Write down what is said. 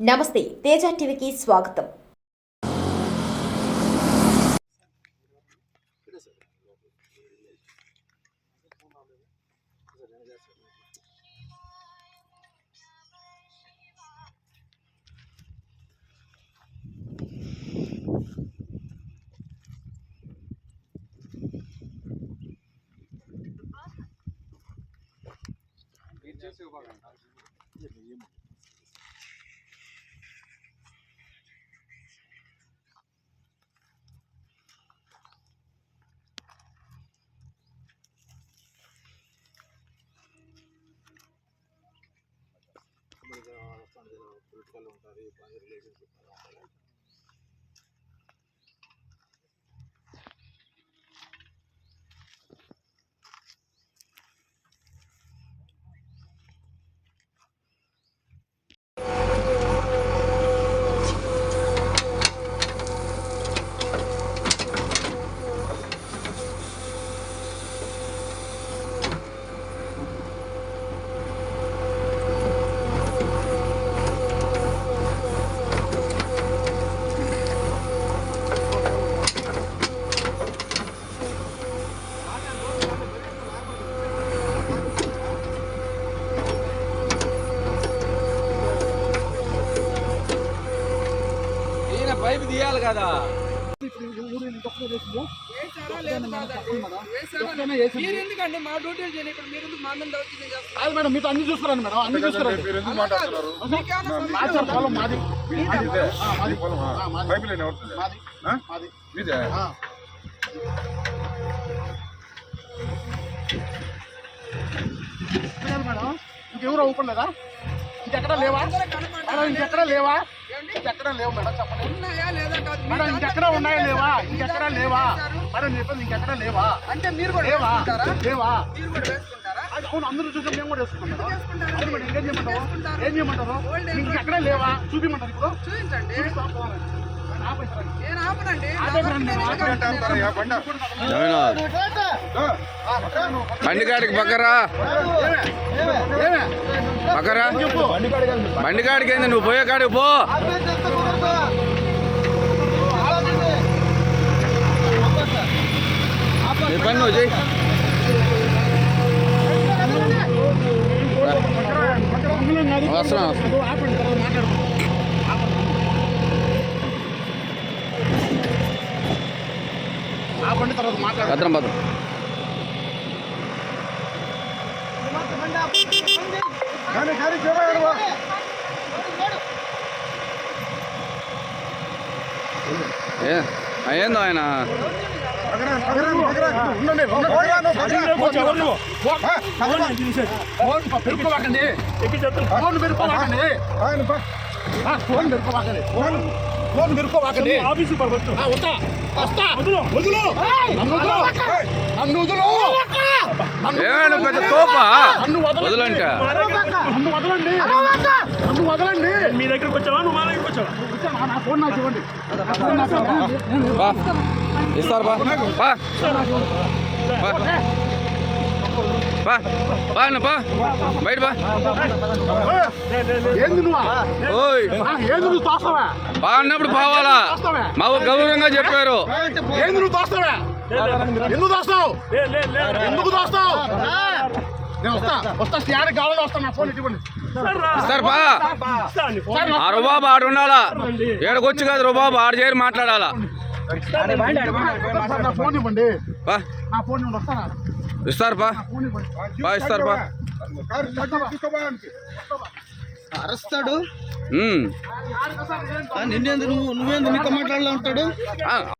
నమస్తే తేజ టీవీకి స్వాగతం పొలిటికల్ ఉంటుంది రిలేషన్షిప్ ఉంటుంది పైపు తీయాలి కదా. మీరు ఎందుకండి మా డ్యూటీలు చేయని ఇక్కడ మీరు ఎందుకు మా మీద దౌర్జన్యం చేస్తున్నారు? కాదు మేడం మీతో అన్ని చూస్తున్నారండి మేడం. అన్ని చూస్తున్నారండి మీరు ఎందుకు మాట్లాడుతున్నారు? మాది సార్ పొలం మాది. మాది మాది. Pipeline madam? ఇంకెవరు అవ్వలేదా ఇంకెక్కడా లేవా? ఇంకెక్కడా లేవా? ఇంకెక్కడా లేవు మేడం చెప్పండి. ఉన్నాయా లేదా కాదు? మేడం మీరు ఇంకెక్కడా ఉన్నాయా లేవా? ఇంకెక్కడా లేవా? మేడం చెప్పండి ఇంకెక్కడా లేవా? అంటే మీరు కూడా లేవా? లేవా? మీరు కూడా వేసుకుంటారా? అది అవును అందరూ చూసాం మేము కూడా మేడం. మేడం ఇంకేం చేయమంటారు. ఏం చేయమంటారు? లేవా? చూపిమంటారు ఇప్పుడు. చూపించండి. నేను ఆపనండి. పక్కరా ఏమే? పక్కరా చెప్పు. బండి కాడికి ఏంది నువ్వు పోయే కాడికి పో. నీ పని నువ్వు తర్వాత భద్రం. భద్రం కానీ కానీ ఏందో ఆయన ఉండండి. ఫోన్ ప- పెరుక్కోవాకండి. ఫోన్ పెరుక్కోవాకండి. ఆ, ఫోన్. Phone phone పెరుక్కోవాకండి. ఆ, వస్తా. వస్తా. నన్ను వదులు. నన్ను వదులు. ఏమైనా పెద్ద తోపా. వదలంట? నన్ను వదలండి. నన్ను వదలండి. మీ దగ్గరకు వచ్చావా? నువ్వు మా దగ్గరకు వచ్చావా? వచ్చా, నా ఫోన్ నాకు ఇవ్వండి. బా. ఇస్తారు బా. బా. బా. బా. బా అన్న బా. బయట బా. ఏంది నువ్వు? ఓయ్. ఆ, ఏంది నువ్వు తోస్తావా? బా అన్నప్పుడు పోవాలా? మా గౌరవంగా చెప్పారు. ఏంది నువ్వు ఎందుకు దోస్తావు? లే లే లే ఎందుకు దోస్తావు? నేను వస్తా వస్తా స్టాండ్ కావాలి వస్తా నా ఫోన్ ఇవ్వండి ఇస్తారు బా. ఇస్తాను నీ ఫోన్ ఆ రుబాబు ఆడు ఉండాలా? ఏడకొచ్చి కాదు రుబాబు ఆడు చేరి మాట్లాడాలా? సార్, ఫోన్ ఇవ్వండి బా. నా ఫోన్ ఇవ్వండి వస్తానా? ఇస్తారు బా. ఇస్తారు బా. అరుస్తాడు? నువ్వు నువ్వేందు నీతో మాట్లాడలే ఉంటాడు? ఆ,